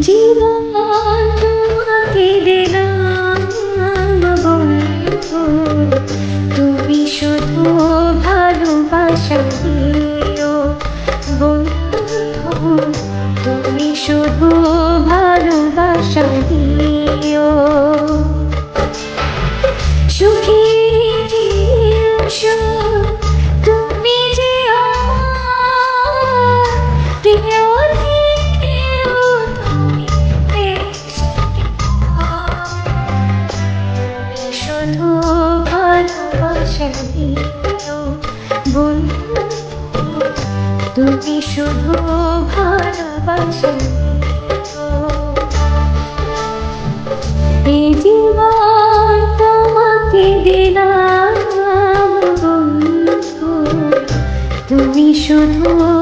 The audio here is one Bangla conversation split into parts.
寂寞 বন্ধু তুমি শুধু ভালোবাসো। এই জীবন তোমাকে দিলাম বন্ধু তুমি শুধু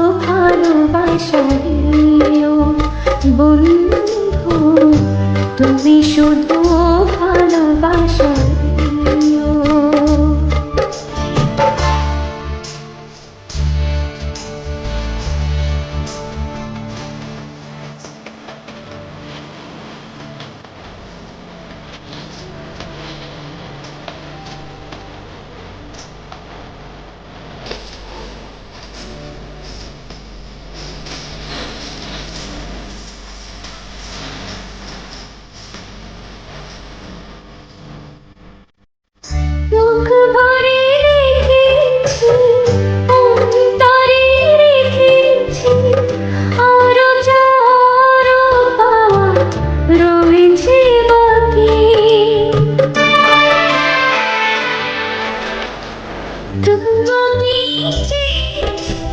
me.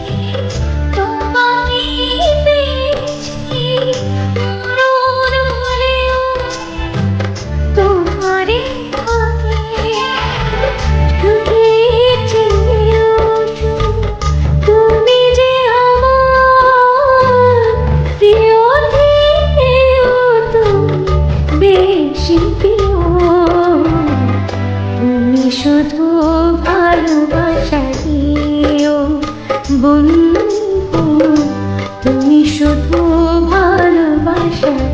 ভালোবাসা দিও। তুমি শুধু ভালোবাসা